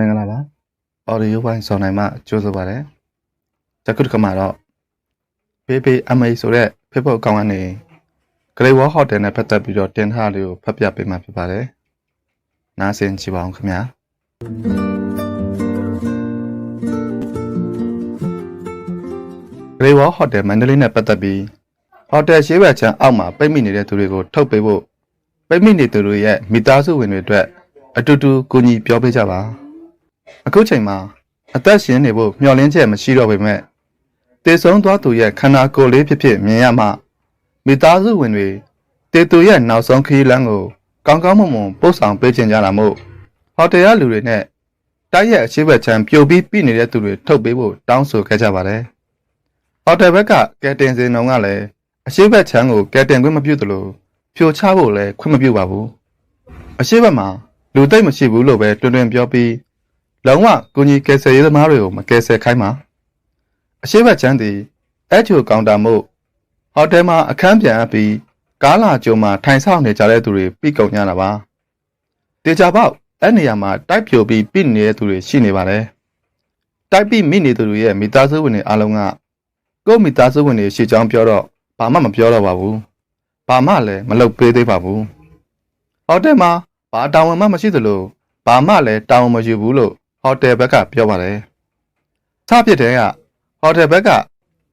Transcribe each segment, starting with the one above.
မင်္ဂလာပါအော်ဒီယိုပိုင်းစောနိုင်မှကြိုးစားပါတယ်ဇခုတစ်ခါမှာတော့ BBMA ဆိုတဲ့ Facebook အကောင့်ကနေ Great Wall Hotel နဲ့ပတ်သက်ပြီးတော့တင်ထားလေးကိုဖတ်ပြပေးမှာဖြစ်ပါတယ်နားဆင်ကြည့်ပါအောင်ခင်ဗျာ Great Wall Hotel မန္တလေးနဲ့ပတ်သက်ပြီးဟိုတယ်ရှိဘက်ချမ်းအောက်မှာပိတ်မိနေတဲ့သူတွေကိုထုတ်ပေးဖို့ပိတ်မိနေသူတွေရဲ့မိသားစုဝင်တွေအတွက်အတူတူကူညီပြောပေးကြပါ အခုချိန်မှာအသက်ရှင်နေဖို့မျှော်လင့်ချက်မရှိတော့ပေမဲ့တည်ဆုံးသွားသူရဲ့ခန္ဓာကိုယ်လေးဖြစ်ဖြစ်မြင်ရမှမိသားစုဝင်တွေတည်သူရဲ့နောက်ဆုံးခရီးလမ်းကိုကောင်းကောင်းမွန်မွန်ပို့ဆောင်ပေးခြင်းကြတာမို့ဟိုတယ်ရလူတွေနဲ့တိုက်ရဲ့အရှိဘက်ချမ်းပြိုပြီးပြနေတဲ့သူတွေထုတ်ပေးဖို့တောင်းဆိုခဲ့ကြပါတယ်ဟိုတယ်ဘက်ကကဲတင်စင်တော်ကလည်းအရှိဘက်ချမ်းကိုကဲတင်ခွင့်မပြုသလိုဖြိုချဖို့လည်းခွင့်မပြုပါဘူးအရှိဘက်မှာလူသိမ့်မရှိဘူးလို့ပဲတွင်တွင်ပြောပြီး လုံးဝကိုကြီးကယ်ဆယ်ရေးသမားတွေကိုမကယ်ဆယ်ခိုင်းပါအရှိဘက်ချမ်းသည်အဲ့ချိုကောင်တာမို့ဟိုတယ်မှာအခန်းပြန်အပ်ပြီးကားလာကြုံမှာထိုင်ဆောင်နေကြတဲ့သူတွေပြီးကုန်ကြတာပါတေချာပေါက်အဲ့နေရာမှာတိုက်ပြိုပြီးပြိနေတဲ့သူတွေရှိနေပါတယ်တိုက်ပြီးမိနေသူတွေရဲ့မိသားစုဝင်တွေအားလုံးကကိုယ့်မိသားစုဝင်တွေရှေ့ကြောင်းပြောတော့ဘာမှမပြောတော့ပါဘူးဘာမှလည်းမလုပ်ပေးသေးပါဘူးဟိုတယ်မှာဘာတာဝန်မှမရှိသလိုဘာမှလည်းတာဝန်မယူဘူးလို့ ဟိုတယ်ဘက်ကပြောပါတယ်စဖြစ်တဲ့ကဟိုတယ်ဘက်က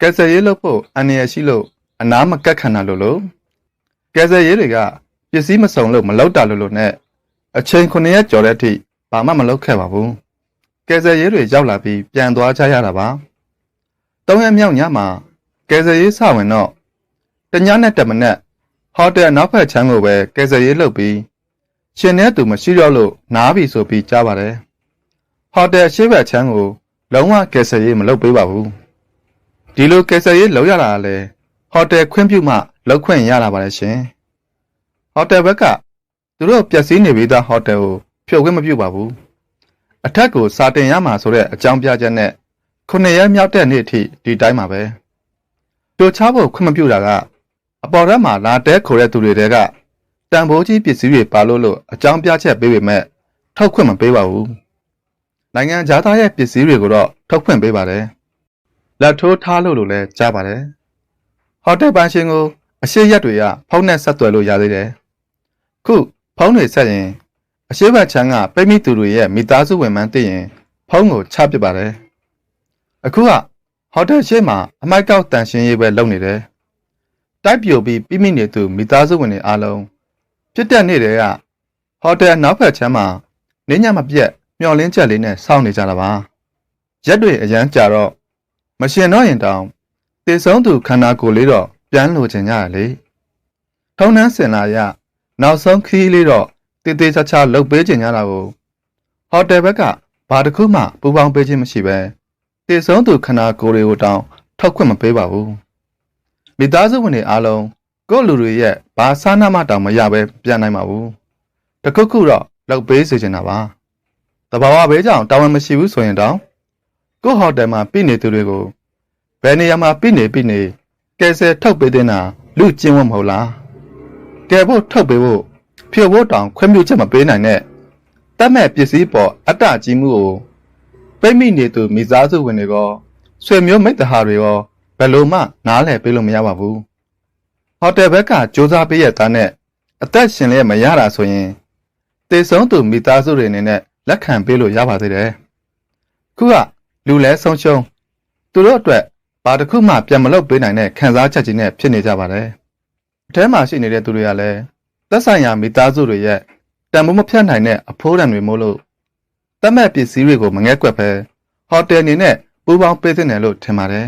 ကယ်ဆယ်ရေးလုပ်ဖို့အန္တရာယ်ရှိလို့အနားမကက်ခံတာလို့လို့ကယ်ဆယ်ရေးတွေကပစ္စည်းမစုံလို့မလောက်တာလို့လို့နဲ့အချိန်9ရက်ကျော်တဲ့အထိဘာမှမလုပ်ခဲ့ပါဘူးကယ်ဆယ်ရေးတွေရောက်လာပြီးပြန်သွားကြရတာပါ၃ရက်မြောက်ညမှာကယ်ဆယ်ရေးစဝင်တော့တညနဲ့တမနဲ့ဟိုတယ်နောက်ဖက်ချမ်းကိုပဲကယ်ဆယ်ရေးလုပ်ပြီးရှင်တဲ့သူမရှိတော့လို့နားပြီဆိုပြီးကြားပါတယ် ဟိုတယ်ရှေ့ဘက်ချမ်းကိုလုံးဝကယ်ဆယ်ရေးမလုပ်ပေးပါဘူးဒီလိုကယ်ဆယ်ရေးလုပ်ရတာကလည်းဟိုတယ်ခွင့်ပြုမှလုပ်ခွင့်ရလာပါတယ်ရှင်ဟိုတယ်ဘက်ကသူတို့ပျက်စီးနေပြီးသားဟိုတယ်ကိုဖြုတ်ခွင့်မပြုပါဘူးအထက်ကိုစာတင်ရမှာဆိုတဲ့အကြောင်းပြချက်နဲ့ခုနှစ်ရက်မြောက်တဲ့နေ့အထိဒီတိုင်းပါပဲတို့ချဖို့ခွင့်မပြုတာကအပေါ်ထက်မှာလာတဲခိုတဲ့သူတွေတဲကတန်ဖိုးကြီးပစ္စည်းတွေပါလို့လို့အကြောင်းပြချက်ပေးပေမဲ့ထုတ်ခွင့်မပေးပါဘူး နိုင်ငံသားရဲ့ပစ္စည်းတွေကိုတော့ထုတ်ခွင့်ပေးပါတယ်လက်ထိုးထားလို့လို့လည်းကြားပါတယ်ဟိုတယ်ပန်ရှင်ကိုအရှိရက်တွေကဖုန်းနဲ့ဆက်သွယ်လို့ရသေးတယ်ခုဖုန်းတွေဆက်ရင်အရှိဘတ်ချမ်းကပိတ်မိသူတွေရဲ့မိသားစုဝင်မှန်းသိရင်ဖုန်းကိုချပစ်ပါတယ်အခုကဟိုတယ်ရှိမှာအမိုက်ကောက်တန်ရှင်းရေးပဲလုပ်နေတယ်တိုက်ပြိုပြီးပြိမိနေသူမိသားစုဝင်တွေအားလုံးပြစ်တက်နေတဲ့ကဟိုတယ်နောက်ဖက်ချမ်းမှာနင်းညမပြက် မျောလင်းချက်လေးနဲ့စောင့်နေကြတာပါရက်တွေအရန်ကြာတော့မရှင်တော့ရင်တောင်တေဆုံးသူခန္ဓာကိုယ်လေးတော့ပြန်လိုချင်ကြရလေထုံနှန်းစင်လာရနောက်ဆုံးခီးလေးတော့တေးသေးချာချာလှုပ်ပေးချင်ကြတာကိုဟိုတယ်ဘက်ကဘာတစ်ခုမှပူပေါင်းပေးခြင်းမရှိပဲတေဆုံးသူခန္ဓာကိုယ်တွေကိုတောင်ထောက်ခွင့်မပေးပါဘူးမိသားစုဝင်တွေအားလုံးကိုယ့်လူတွေရဲ့ဘာစားနာမှတောင်မရပဲပြန်နိုင်ပါဘူးတခုခုတော့လောက်ပေးစေချင်တာပါ တဘာဝဘေးကြောင့်တာဝန်မရှိဘူးဆိုရင်တောင်ကိုယ့်ဟိုတယ်မှာပြိနေသူတွေကိုဘယ်နေရာမှာပြိနေပြိနေကယ်ဆယ်ထုတ်ပေးတဲ့နာလူကျင်းဝတ်မဟုတ်လားကယ်ဖို့ထုတ်ပေးဖို့ဖြို့ဖို့တောင်ခွင့်ပြုချက်မပေးနိုင်တဲ့တတ်မဲ့ပစ္စည်းပေါ်အတ္တကြီးမှုကိုပိတ်မိနေသူမိသားစုဝင်တွေရောဆွေမျိုးမိတ်တဟာတွေရောဘယ်လိုမှနားလည်ပေးလို့မရပါဘူးဟိုတယ်ဘက်ကစူးစမ်းပေးရတဲ့နဲ့အသက်ရှင်လည်းမရတာဆိုရင်တေဆုံးသူမိသားစုတွေအနေနဲ့ လက်ခံပေးလို့ရပါသေးတယ်ခုကလူလဲဆုံးရှုံးသူတို့အတွက်ဘာတစ်ခုမှပြန်မလုပ်ပေးနိုင်တဲ့ခံစားချက်ကြီးနဲ့ဖြစ်နေကြပါတယ်အထဲမှာရှိနေတဲ့သူတွေကလည်းသက်ဆိုင်ရာမိသားစုတွေရဲ့တန်ဖိုးမဖြတ်နိုင်တဲ့အဖိုးတန်တွေမို့လို့တတ်မဲ့ပစ္စည်းတွေကိုမငဲ့ကွက်ပဲဟိုတယ်အနေနဲ့ပူပေါင်းပေးသင့်တယ်လို့ထင်ပါတယ်